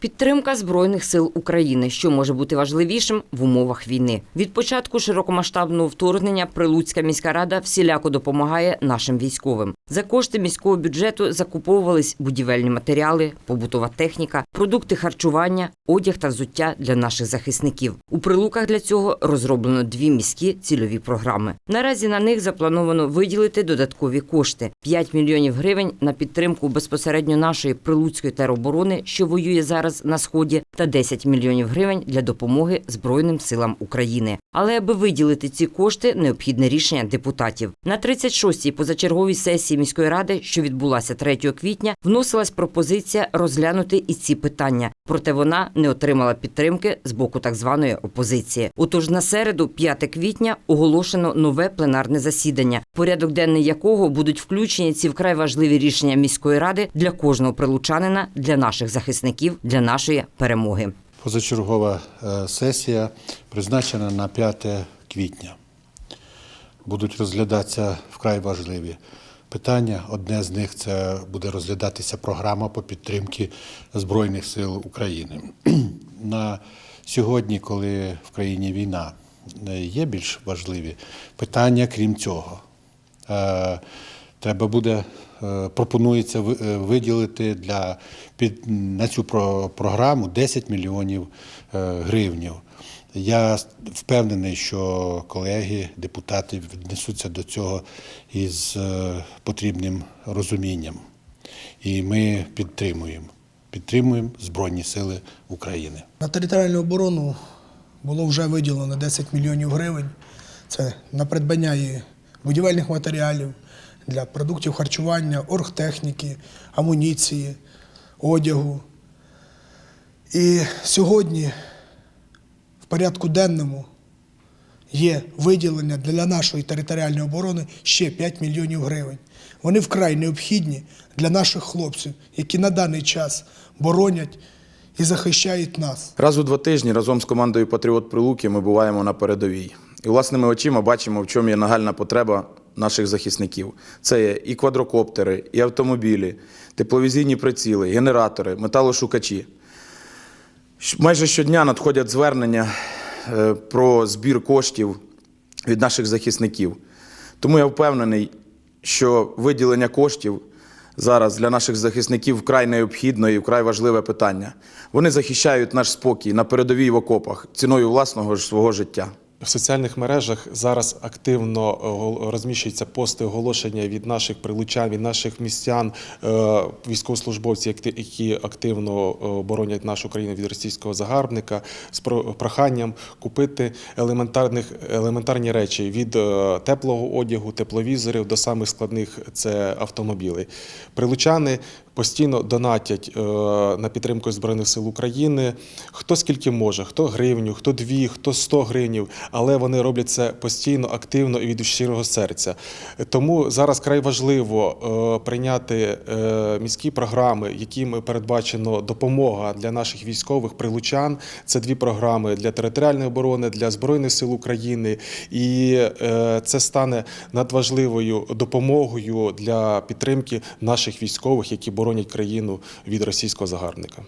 Підтримка збройних сил України, що може бути важливішим в умовах війни. Від початку широкомасштабного вторгнення Прилуцька міська рада всіляко допомагає нашим військовим. За кошти міського бюджету закуповувались будівельні матеріали, побутова техніка, продукти харчування, одяг та взуття для наших захисників. У прилуках для цього розроблено дві міські цільові програми. Наразі на них заплановано виділити додаткові кошти 5 мільйонів гривень на підтримку безпосередньо нашої прилуцької тероборони, що воює зараз на сході, та 10 мільйонів гривень для допомоги Збройним силам України. Але аби виділити ці кошти, необхідне рішення депутатів. На 36-й позачерговій сесії міської ради, що відбулася 3 квітня, вносилась пропозиція розглянути і ці питання. Проте вона не отримала підтримки з боку так званої опозиції. Отож, на середу, 5 квітня, оголошено нове пленарне засідання, порядок денний якого будуть включені ці вкрай важливі рішення міської ради для кожного прилучанина, для наших захисників, для нашої перемоги. Позачергова е, сесія призначена на 5 квітня. Будуть розглядатися вкрай важливі питання. Одне з них це буде розглядатися програма по підтримці Збройних сил України. На сьогодні, коли в країні війна, е, є більш важливі питання, крім цього. Е, Треба буде, е, пропонується ви- виділити для, під, на цю про- програму 10 мільйонів гривнів. Я впевнений, що колеги, депутати віднесуться до цього із е, потрібним розумінням. І ми підтримуємо. Підтримуємо Збройні Сили України. На територіальну оборону було вже виділено 10 мільйонів гривень. Це на придбання і будівельних матеріалів для продуктів харчування, оргтехніки, амуніції, одягу. І сьогодні порядку денному є виділення для нашої територіальної оборони ще 5 мільйонів гривень. Вони вкрай необхідні для наших хлопців, які на даний час боронять і захищають нас. Раз у два тижні разом з командою Патріот Прилуки ми буваємо на передовій. І власними очима бачимо, в чому є нагальна потреба наших захисників. Це є і квадрокоптери, і автомобілі, тепловізійні приціли, генератори, металошукачі. Майже щодня надходять звернення е, про збір коштів від наших захисників. Тому я впевнений, що виділення коштів зараз для наших захисників вкрай необхідне і вкрай важливе питання. Вони захищають наш спокій на передовій в окопах ціною власного ж свого життя. В соціальних мережах зараз активно е, розміщуються пости оголошення від наших прилучан, від наших містян, е, військовослужбовців, які- активно е, боронять нашу країну від російського загарбника, з про- проханням купити елементарних елементарні речі від теплого одягу, тепловізорів до самих складних це автомобілі. Прилучани постійно донатять е, на підтримку Збройних сил України. Хто скільки може, хто гривню, хто дві, хто 100 гривнів, але вони роблять це постійно, активно і від щирого серця. Тому зараз край важливо е, прийняти е, міські програми, якими передбачено допомога для наших військових прилучан. Це дві програми для територіальної оборони, для Збройних сил України. І це стане надважливою допомогою для підтримки наших військових, які боронять країну від російського загарбника.